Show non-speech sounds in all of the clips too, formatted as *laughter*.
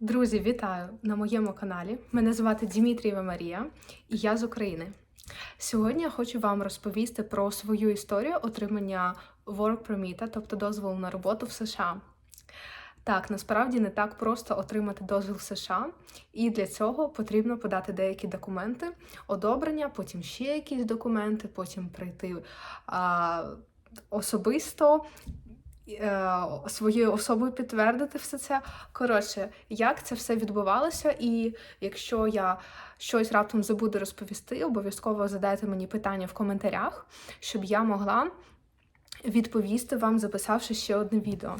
Друзі, вітаю на моєму каналі. Мене звати Дімітрієва Марія, і я з України. Сьогодні я хочу вам розповісти про свою історію отримання work permit, тобто дозволу на роботу в США. Так, насправді не так просто отримати дозвіл в США, і для цього потрібно подати деякі документи, одобрення, потім ще якісь документи, потім прийти а, особисто своєю особою підтвердити все це. Коротше, як це все відбувалося, і якщо я щось раптом забуду розповісти, обов'язково задайте мені питання в коментарях, щоб я могла відповісти вам, записавши ще одне відео.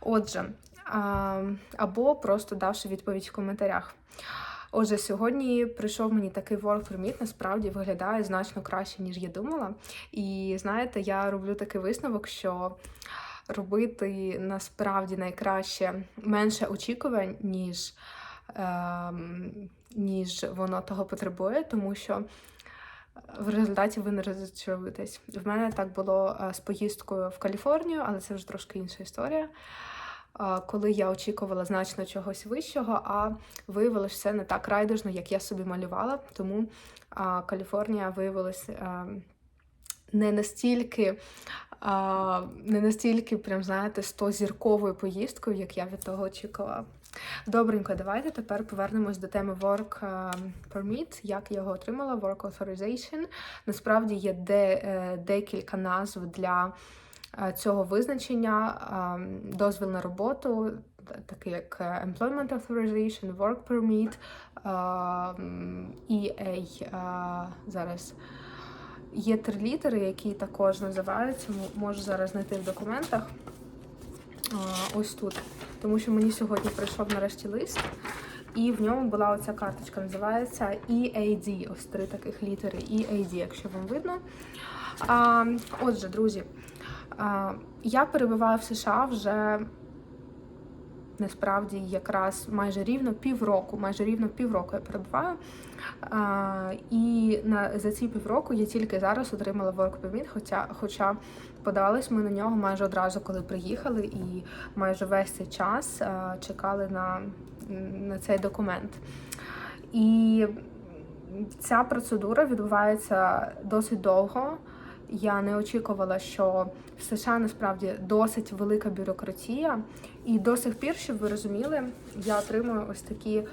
Отже, або просто давши відповідь в коментарях. Отже, сьогодні прийшов мені такий work permit, насправді виглядає значно краще, ніж я думала. І знаєте, я роблю такий висновок, що робити насправді найкраще менше очікувань, ніж, ем, ніж воно того потребує, тому що в результаті ви не розчаруєтесь. В мене так було е, з поїздкою в Каліфорнію, але це вже трошки інша історія. Е, Коли я очікувала значно чогось вищого, а виявилося все не так райдужно, як я собі малювала. Тому Каліфорнія виявилася е, не настільки, а, не настільки, прям знаєте, 100-зірковою поїздкою, як я від того очікувала. Добренько, давайте тепер повернемось до теми Work е, Permit, як я його отримала, Work Authorization. Насправді є де, е, декілька назв для е, цього визначення, дозвіл на роботу, такий як Employment Authorization, Work Permit, EA, зараз. Є три літери, які також називаються. Можу зараз знайти в документах. Ось тут. Тому що мені сьогодні прийшов нарешті лист, і в ньому була оця карточка, називається EAD. Ось три таких літери EAD, якщо вам видно. Отже, друзі, я перебуваю в США вже насправді якраз майже рівно півроку, майже рівно півроку я перебуваю. А, і на, за ці півроку я тільки зараз отримала work permit, хоча, хоча подавались ми на нього майже одразу, коли приїхали, і майже весь цей час а, чекали на, на цей документ. І ця процедура відбувається досить довго. Я не очікувала, що в США насправді досить велика бюрократія, і до сих пір, щоб ви розуміли, я отримую ось такі е,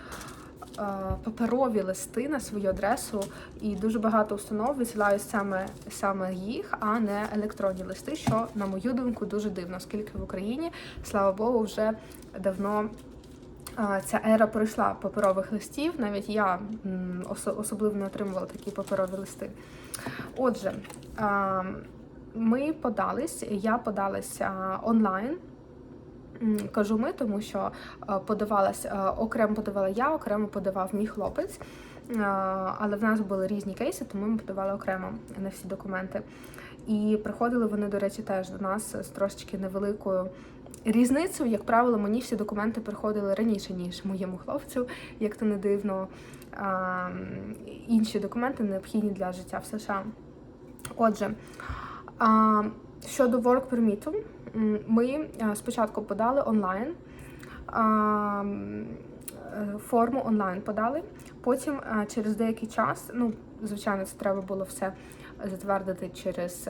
паперові листи на свою адресу, і дуже багато установ висилають саме, саме їх, а не електронні листи, що, на мою думку, дуже дивно, оскільки в Україні, слава Богу, вже давно. Ця ера пройшла паперових листів, навіть я особливо не отримувала такі паперові листи. Отже, ми подались, я подалась а, онлайн. Кажу ми, тому що а, подавалась окремо подавала я, окремо подавав мій хлопець. Але в нас були різні кейси, тому ми подавали окремо на всі документи. І приходили вони, до речі, теж до нас з трошечки невеликою різницею. Як правило, мені всі документи приходили раніше, ніж моєму хлопцю, як то не дивно. Інші документи необхідні для життя в США. Отже, щодо work permit, ми спочатку подали онлайн. е, Форму онлайн подали. Потім через деякий час, ну, звичайно, це треба було все затвердити через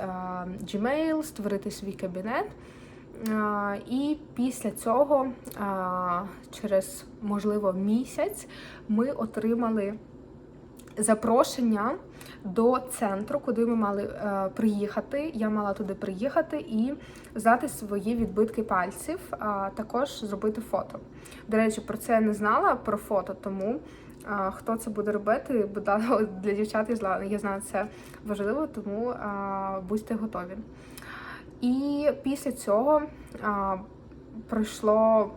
Gmail, створити свій кабінет. І після цього, через можливо місяць, ми отримали запрошення до центру, куди ми мали е, приїхати. Я мала туди приїхати і здати свої відбитки пальців, а також зробити фото. До речі, про це я не знала про фото, тому. Хто це буде робити? Ласка, *laughs* для дівчат я знаю, я знаю, це важливо, тому а, будьте готові. І після цього а, пройшло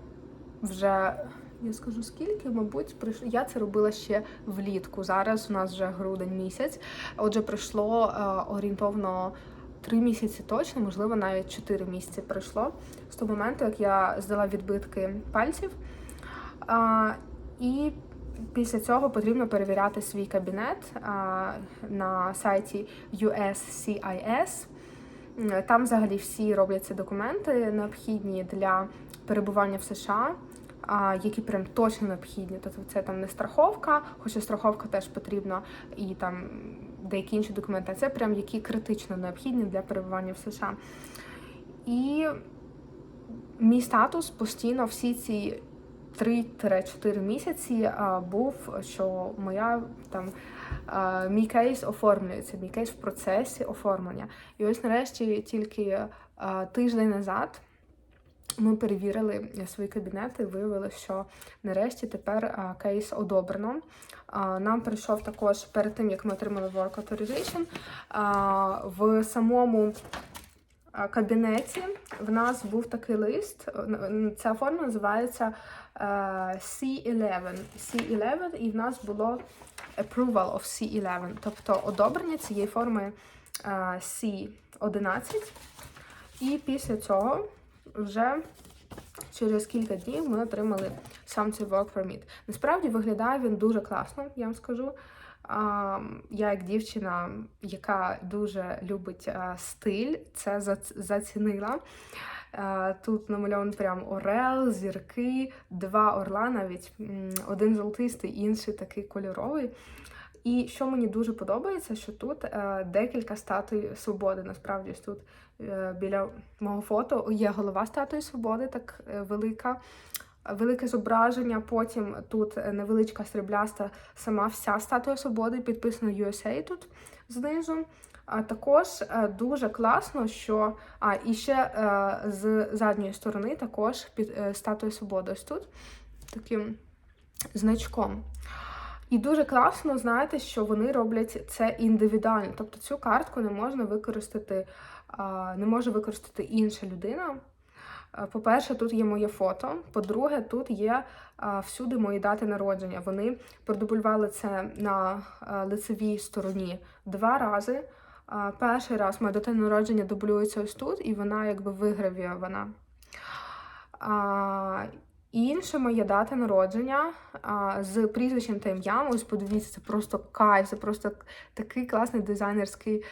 вже, я скажу скільки, мабуть, пройшло. Я це робила ще влітку. Зараз у нас вже грудень місяць. Отже, пройшло а, орієнтовно три місяці точно, можливо, навіть чотири місяці пройшло з того моменту, як я здала відбитки пальців. А, і Після цього потрібно перевіряти свій кабінет а, на сайті USCIS. Там взагалі всі робляться документи, необхідні для перебування в США. Які прям точно необхідні. Тобто це там не страховка, хоча страховка теж потрібна, і там деякі інші документи, а це прям які критично необхідні для перебування в США. І мій статус постійно всі ці 3-4 місяці був, що моя там мій кейс оформлюється, мій кейс в процесі оформлення. І ось нарешті тільки тиждень назад. Ми перевірили свої кабінети, виявили, що нарешті тепер кейс одобрено. Нам прийшов також перед тим, як ми отримали Work Authorization, в самому кабінеті в нас був такий лист. Ця форма називається е, C11. C11, і в нас було approval of C11, тобто одобрення цієї форми е, C11. І після цього вже через кілька днів ми отримали сам цей work permit. Насправді виглядає він дуже класно, я вам скажу. Я як дівчина, яка дуже любить стиль, це зацінила. Тут намальований прям орел, зірки, два орла навіть, один золотистий, інший такий кольоровий. І що мені дуже подобається, що тут е, декілька статуй свободи. Насправді тут е, біля мого фото є голова статуї свободи, так е, велика. Велике зображення, потім тут е, невеличка срібляста сама вся статуя свободи, підписано USA тут знизу. А також е, дуже класно, що а і ще е, з задньої сторони також під статуя свободи ось тут таким значком. І дуже класно, знаєте, що вони роблять це індивідуально. Тобто цю картку не можна використати, не може використати інша людина. По-перше, тут є моє фото. По-друге, тут є всюди мої дати народження. Вони продублювали це на лицевій стороні два рази. Перший раз моя дата народження дублюється ось тут, і вона якби вигравірована. А, Інша моя дата народження а, з прізвищем та ім'ям. Ось подивіться, це просто кайф, це просто такий класний дизайнерський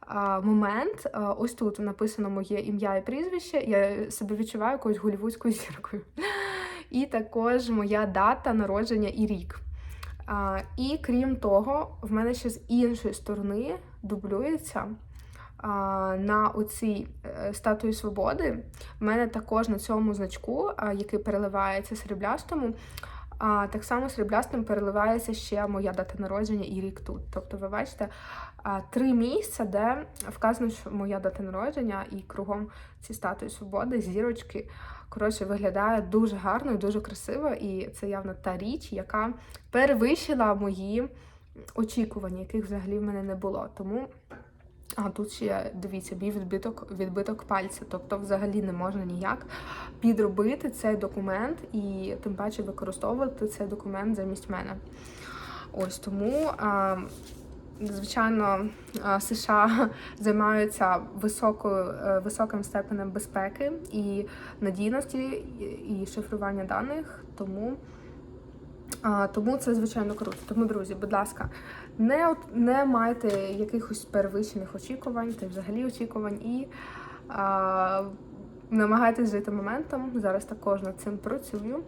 а, момент. А, ось тут написано моє ім'я і прізвище. Я себе відчуваю якоюсь голівудською зіркою. І також моя дата народження і рік. А, і крім того, в мене ще з іншої сторони дублюється на оцій е, статуї свободи. В мене також на цьому значку, який переливається сріблястому, а, так само сріблястим переливається ще моя дата народження і рік тут. Тобто, ви бачите, три місця, де вказано, що моя дата народження, і кругом ці статуї свободи, зірочки. Коротше, виглядає дуже гарно і дуже красиво, і це явно та річ, яка перевищила мої очікування, яких взагалі в мене не було. Тому а тут ще дивіться, мій відбиток, відбиток пальця. Тобто, взагалі не можна ніяк підробити цей документ і тим паче використовувати цей документ замість мене. Ось тому. А, Звичайно, США *laughs* займаються високою, е, високим степенем безпеки і надійності і- і шифрування даних, тому, а, тому це звичайно круто. Тому, друзі, будь ласка, не, не майте якихось перевищених очікувань та взагалі очікувань і а, намагайтесь жити моментом. Зараз також над цим працюю,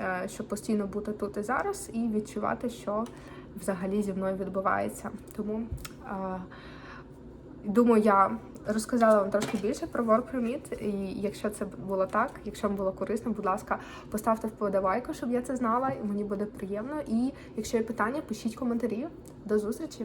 е, щоб постійно бути тут і зараз і відчувати, що взагалі зі мною відбувається. Тому а, думаю, я розказала вам трошки більше про WorkPermit, і якщо це було так, якщо вам було корисно, будь ласка, поставте вподобайку, щоб я це знала, і мені буде приємно. І якщо є питання, пишіть коментарі. До зустрічі!